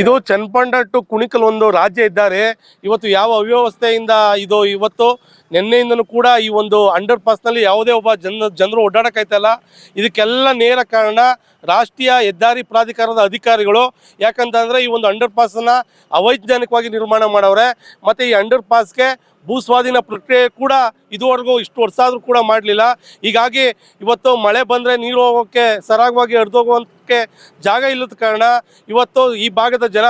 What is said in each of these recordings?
ಇದು ಚನ್ನಪಂಡ ಟು ಕುಣಿಕಲ್ ಒಂದು ರಾಜ್ಯ ಇದ್ದಾರೆ. ಇವತ್ತು ಯಾವ ಅವ್ಯವಸ್ಥೆಯಿಂದ ಇದು ಇವತ್ತು ನಿನ್ನೆಯಿಂದಲೂ ಕೂಡ ಈ ಒಂದು ಅಂಡರ್ ಪಾಸ್ನಲ್ಲಿ ಯಾವುದೇ ಒಬ್ಬ ಜನ ಜನರು ಓಡಾಡೋಕ್ಕಾಯ್ತಲ್ಲ ಇದಕ್ಕೆಲ್ಲ ನೇರ ಕಾರಣ ರಾಷ್ಟ್ರೀಯ ಹೆದ್ದಾರಿ ಪ್ರಾಧಿಕಾರದ ಅಧಿಕಾರಿಗಳು. ಯಾಕಂತಂದ್ರೆ ಈ ಒಂದು ಅಂಡರ್ ಪಾಸನ್ನು ಅವೈಜ್ಞಾನಿಕವಾಗಿ ನಿರ್ಮಾಣ ಮಾಡವ್ರೆ. ಮತ್ತೆ ಈ ಅಂಡರ್ ಪಾಸ್ಗೆ ಭೂ ಸ್ವಾಧೀನ ಪ್ರಕ್ರಿಯೆ ಕೂಡ ಇದುವರೆಗೂ ಇಷ್ಟು ವರ್ಷ ಆದರೂ ಕೂಡ ಮಾಡಲಿಲ್ಲ. ಹೀಗಾಗಿ ಇವತ್ತು ಮಳೆ ಬಂದರೆ ನೀರು ಹೋಗೋಕ್ಕೆ ಸರಾಗವಾಗಿ ಹರಿದೋಗೋಕ್ಕೆ ಜಾಗ ಇಲ್ಲದ ಕಾರಣ ಇವತ್ತು ಈ ಭಾಗದ ಜನ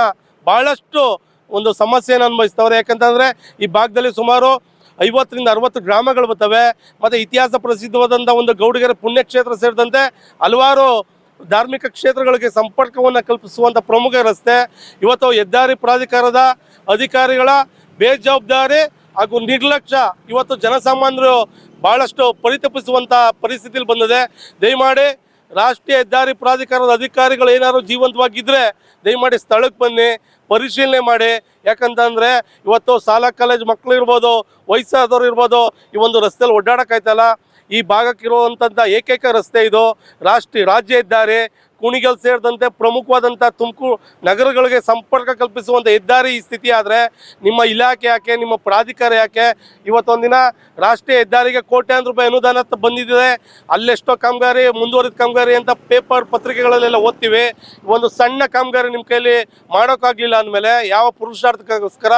ಭಾಳಷ್ಟು ಒಂದು ಸಮಸ್ಯೆಯನ್ನು ಅನುಭವಿಸ್ತವ್ರೆ. ಯಾಕಂತಂದರೆ ಈ ಭಾಗದಲ್ಲಿ ಸುಮಾರು ಐವತ್ತರಿಂದ ಅರವತ್ತು ಗ್ರಾಮಗಳು ಬರ್ತವೆ. ಮತ್ತು ಇತಿಹಾಸ ಪ್ರಸಿದ್ಧವಾದಂಥ ಒಂದು ಗೌಡಿಗೆರೆ ಪುಣ್ಯಕ್ಷೇತ್ರ ಸೇರಿದಂತೆ ಹಲವಾರು ಧಾರ್ಮಿಕ ಕ್ಷೇತ್ರಗಳಿಗೆ ಸಂಪರ್ಕವನ್ನು ಕಲ್ಪಿಸುವಂಥ ಪ್ರಮುಖ ರಸ್ತೆ. ಇವತ್ತು ಹೆದ್ದಾರಿ ಪ್ರಾಧಿಕಾರದ ಅಧಿಕಾರಿಗಳ ಬೇಜವಾಬ್ದಾರಿ ಹಾಗೂ ನಿರ್ಲಕ್ಷ್ಯ ಇವತ್ತು ಜನಸಾಮಾನ್ಯರು ಬಹಳಷ್ಟು ಪರಿತಪಿಸುವಂಥ ಪರಿಸ್ಥಿತಿಯಲ್ಲಿ ಬಂದಿದೆ. ದಯಮಾಡಿ ರಾಷ್ಟ್ರೀಯ ಹೆದ್ದಾರಿ ಪ್ರಾಧಿಕಾರದ ಅಧಿಕಾರಿಗಳು ಏನಾದ್ರು ಜೀವಂತವಾಗಿದ್ದರೆ ದಯಮಾಡಿ ಸ್ಥಳಕ್ಕೆ ಬನ್ನಿ, ಪರಿಶೀಲನೆ ಮಾಡಿ. ಯಾಕಂತಂದರೆ ಇವತ್ತು ಶಾಲಾ ಕಾಲೇಜ್ ಮಕ್ಕಳು ಇರ್ಬೋದು, ವಯಸ್ಸಾದವರು ಇರ್ಬೋದು, ಈ ಒಂದು ರಸ್ತೆಯಲ್ಲಿ ಓಡಾಡೋಕ್ಕಾಯ್ತಲ್ಲ. ಈ ಭಾಗಕ್ಕಿರುವಂಥದ್ದು ಏಕೈಕ ರಸ್ತೆ ಇದು. ರಾಷ್ಟ್ರೀಯ ರಾಜ್ಯ ಹೆದ್ದಾರಿ ಕುಣಿಗಲ್ ಸೇರಿದಂತೆ ಪ್ರಮುಖವಾದಂಥ ತುಮಕೂರು ನಗರಗಳಿಗೆ ಸಂಪರ್ಕ ಕಲ್ಪಿಸುವಂಥ ಹೆದ್ದಾರಿ ಈ ಸ್ಥಿತಿ ಆದರೆ ನಿಮ್ಮ ಇಲಾಖೆ ಯಾಕೆ, ನಿಮ್ಮ ಪ್ರಾಧಿಕಾರ ಯಾಕೆ ಇವತ್ತೊಂದಿನ ರಾಷ್ಟ್ರೀಯ ಹೆದ್ದಾರಿಗೆ ಕೋಟ್ಯಾಂತರ ರೂಪಾಯಿ ಅನುದಾನ ಬಂದಿದೆ. ಅಲ್ಲೆಷ್ಟೋ ಕಾಮಗಾರಿ, ಮುಂದುವರಿದ ಕಾಮಗಾರಿ ಅಂತ ಪೇಪರ್ ಪತ್ರಿಕೆಗಳಲ್ಲೆಲ್ಲ ಓದ್ತೀವಿ. ಒಂದು ಸಣ್ಣ ಕಾಮಗಾರಿ ನಿಮ್ಮ ಕೈಲಿ ಮಾಡೋಕ್ಕಾಗಲಿಲ್ಲ ಅಂದಮೇಲೆ ಯಾವ ಪುರುಷಾರ್ಥಕ್ಕೋಸ್ಕರ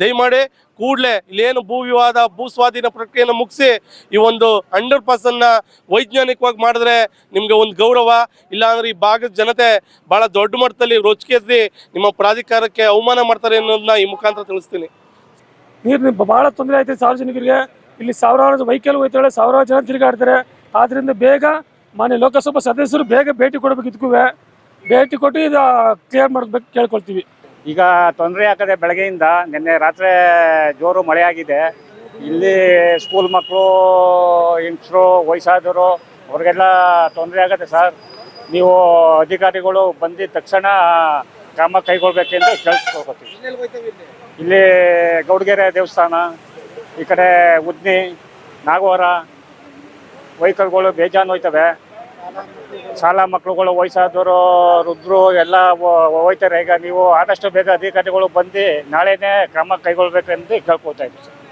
ದಯಮಾಡಿ ಕೂಡಲೇ ಇಲ್ಲೇನು ಭೂ ವಿವಾದ, ಭೂ ಸ್ವಾಧೀನ ಪ್ರಕ್ರಿಯೆಯನ್ನು ಮುಗಿಸಿ ಈ ಒಂದು ಅಂಡರ್ ಪಾಸನ್ನು ವೈಜ್ಞಾನಿಕವಾಗಿ ಮಾಡಿದ್ರೆ ನಿಮಗೆ ಒಂದು ಗೌರವ. ಇಲ್ಲಾಂದ್ರೆ ಈ ಭಾಗದ ಜನತೆ ಬಹಳ ದೊಡ್ಡ ಮಟ್ಟದಲ್ಲಿ ರೊಚ್ಚಿಗೆದ್ದಿ ನಿಮ್ಮ ಪ್ರಾಧಿಕಾರಕ್ಕೆ ಅವಮಾನ ಮಾಡ್ತಾರೆ ಅನ್ನೋದನ್ನ ಈ ಮುಖಾಂತರ ತಿಳಿಸ್ತೀನಿ. ನೀರು ಬಹಳ ತೊಂದರೆ ಐತೆ ಸಾರ್ವಜನಿಕರಿಗೆ. ಇಲ್ಲಿ ಸಾವಿರಾರು ವೈಕಲ್ ಹೋಯ್ತಾಳೆ ಸಾವಿರಾರು ಜನ ತಿರುಗಾಡ್ತಾರೆ. ಆದ್ರಿಂದ ಬೇಗ ಮಾನ್ಯ ಲೋಕಸಭಾ ಸದಸ್ಯರು ಬೇಗ ಭೇಟಿ ಕೊಡಬೇಕು ಇದಕ್ಕೂ. ಭೇಟಿ ಕೊಟ್ಟು ಇದು ಕ್ಲಿಯರ್ ಮಾಡಬೇಕು ಕೇಳ್ಕೊಳ್ತೀವಿ. ಈಗ ತೊಂದರೆ ಆಗದೆ ಬೆಳಗ್ಗೆಯಿಂದ ನಿನ್ನೆ ರಾತ್ರಿ ಜೋರು ಮಳೆ ಆಗಿದೆ ಇಲ್ಲಿ ಸ್ಕೂಲ್ ಮಕ್ಕಳು ಹೆಂಗಸರು ವಯಸ್ಸಾದವರು ಅವ್ರಿಗೆಲ್ಲ ತೊಂದರೆ ಆಗುತ್ತೆ ಸರ್ ನೀವು ಅಧಿಕಾರಿಗಳು ಬಂದಿದ ತಕ್ಷಣ ಕ್ರಮ ಕೈಗೊಳ್ಬೇಕೆಂದು ಕೇಳಿಸ್ಕೊಳ್ಕೊತೀವಿ. ಇಲ್ಲಿ ಗೌಡಗೆರೆ ದೇವಸ್ಥಾನ, ಈ ಕಡೆ ಉದ್ನಿ, ನಾಗವರ ವೆಹಿಕಲ್ಗಳು ಬೇಜಾನ್ ಹೋಯ್ತವೆ. ಶಾಲಾ ಮಕ್ಕಳುಗಳು, ವಯಸ್ಸಾದವರು ರುದ್ರು ಎಲ್ಲ ಹೋಯ್ತಾರೆ. ಈಗ ನೀವು ಆದಷ್ಟು ಬೇಗ ಅಧಿಕಾರಿಗಳು ಬಂದು ನಾಳೆನೇ ಕ್ರಮ ಕೈಗೊಳ್ಬೇಕೆಂದು ಕೇಳ್ಕೊಳ್ತಾ ಇದ್ದೀವಿ. ಸರ್